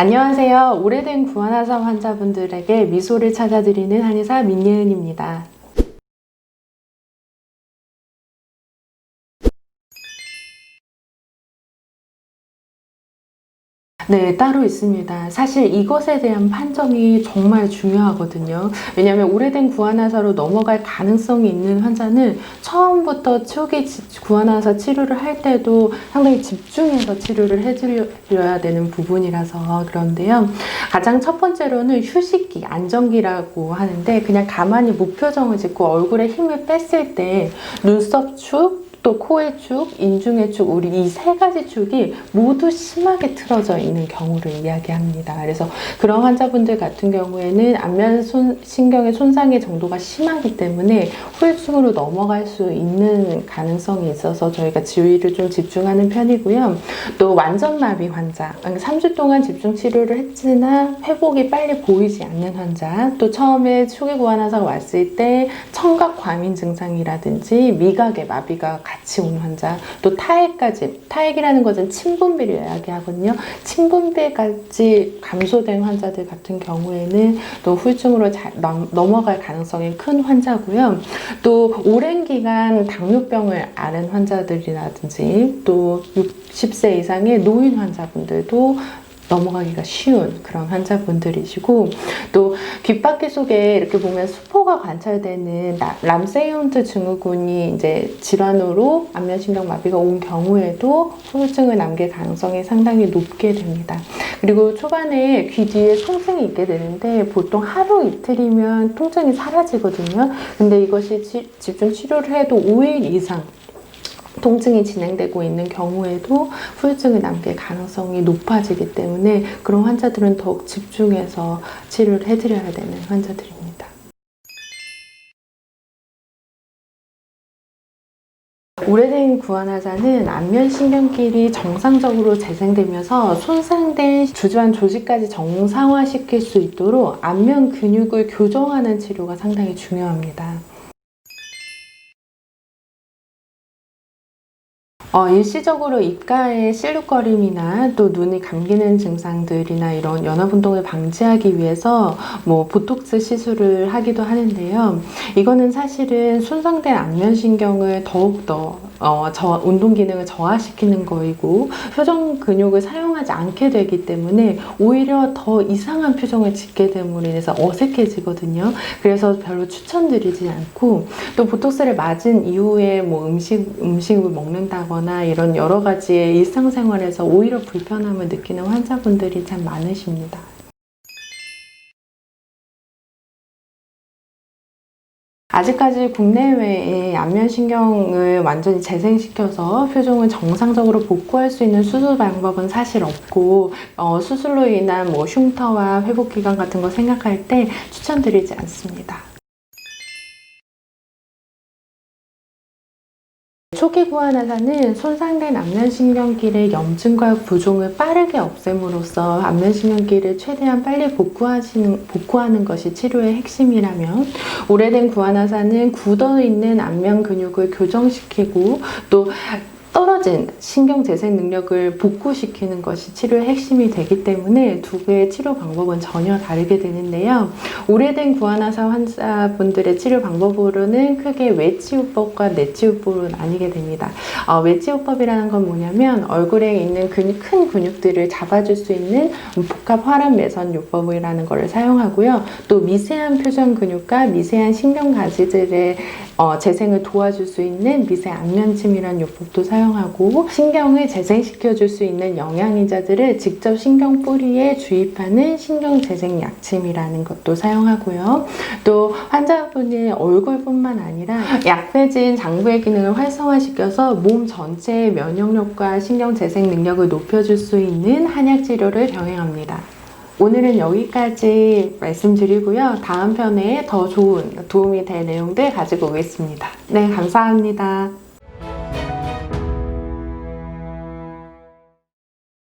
안녕하세요. 오래된 구안화성 환자분들에게 미소를 찾아드리는 한의사 민예은입니다. 네, 따로 있습니다. 사실 이것에 대한 판정이 정말 중요하거든요. 왜냐하면 오래된 구안화사로 넘어갈 가능성이 있는 환자는 처음부터 초기 치- 구안화사 치료를 할 때도 상당히 집중해서 치료를 해드려야 되는 부분이라서 그런데요. 가장 첫 번째로는 휴식기, 안정기라고 하는데 그냥 가만히 무표정을 짓고 얼굴에 힘을 뺐을 때 눈썹 축, 또 코의 축, 인중의 축, 우리 이 세 가지 축이 모두 심하게 틀어져 있는 경우를 이야기합니다. 그래서 그런 환자분들 같은 경우에는 안면 손, 신경의 손상의 정도가 심하기 때문에 후유증으로 넘어갈 수 있는 가능성이 있어서 저희가 지휘를 좀 집중하는 편이고요. 또 완전 마비 환자, 그러니까 3주 동안 집중 치료를 했으나 회복이 빨리 보이지 않는 환자, 또 처음에 초기 구안화사가 왔을 때 청각 과민 증상이라든지 미각의 마비가 같이 온 환자, 또 타액까지, 타액이라는 것은 침분비를 이야기하거든요. 침분비까지 감소된 환자들 같은 경우에는 또 후유증으로 잘 넘- 넘어갈 가능성이 큰 환자고요. 또 오랜 기간 당뇨병을 앓은 환자들이라든지 또 60세 이상의 노인 환자분들도 넘어가기가 쉬운 그런 환자분들이시고 또 귓바퀴 속에 이렇게 보면 수포가 관찰되는 라- 람세이온트 증후군이 이제 질환으로 안면신경 마비가 온 경우에도 후유증을 남길 가능성이 상당히 높게 됩니다. 그리고 초반에 귀 뒤에 통증이 있게 되는데 보통 하루 이틀이면 통증이 사라지거든요. 근데 이것이 치- 집중 치료를 해도 5일 이상 통증이 진행되고 있는 경우에도 후유증을 남길 가능성이 높아지기 때문에 그런 환자들은 더욱 집중해서 치료를 해드려야 되는 환자들입니다. 오래된 구안화자는 안면신경길이 정상적으로 재생되면서 손상된 주저한 조직까지 정상화시킬 수 있도록 안면 근육을 교정하는 치료가 상당히 중요합니다. 어, 일시적으로 입가에 실룩거림이나 또 눈이 감기는 증상들이나 이런 연합 운동을 방지하기 위해서 뭐 보톡스 시술을 하기도 하는데요. 이거는 사실은 손상된 안면신경을 더욱더 어, 저, 운동 기능을 저하시키는 거이고 표정 근육을 사용하지 않게 되기 때문에 오히려 더 이상한 표정을 짓게 됨으로 인해서 어색해지거든요. 그래서 별로 추천드리지 않고 또 보톡스를 맞은 이후에 뭐 음식 음식을 먹는다거나 이런 여러 가지의 일상생활에서 오히려 불편함을 느끼는 환자분들이 참 많으십니다. 아직까지 국내외에 안면신경을 완전히 재생시켜서 표정을 정상적으로 복구할 수 있는 수술 방법은 사실 없고 어, 수술로 인한 뭐 흉터와 회복 기간 같은 거 생각할 때 추천드리지 않습니다. 초기 구안화사는 손상된 안면신경길의 염증과 부종을 빠르게 없앰으로써 안면신경길을 최대한 빨리 복구하시는, 복구하는 것이 치료의 핵심이라면 오래된 구안화사는 굳어 있는 안면 근육을 교정시키고 또 떨어진 신경 재생 능력을 복구시키는 것이 치료의 핵심이 되기 때문에 두 개의 치료 방법은 전혀 다르게 되는데요. 오래된 구안화사 환자분들의 치료 방법으로는 크게 외치유법과 내치유법으로 나뉘게 됩니다. 어, 외치유법이라는 건 뭐냐면 얼굴에 있는 근육, 큰 근육들을 잡아줄 수 있는 복합 화람 매선 요법이라는 것을 사용하고요. 또 미세한 표정 근육과 미세한 신경 가지들의 어, 재생을 도와줄 수 있는 미세 안면침이라는 요법도 사용 하고 신경을 재생시켜 줄 수 있는 영양이자들을 직접 신경 뿌리에 주입하는 신경 재생 약침이라는 것도 사용하고요. 또 환자분의 얼굴뿐만 아니라 약배진 장부의 기능을 활성화시켜서 몸 전체의 면역력과 신경 재생 능력을 높여줄 수 있는 한약 치료를 병행합니다. 오늘은 여기까지 말씀드리고요. 다음 편에 더 좋은 도움이 될 내용들 가지고 오겠습니다. 네, 감사합니다.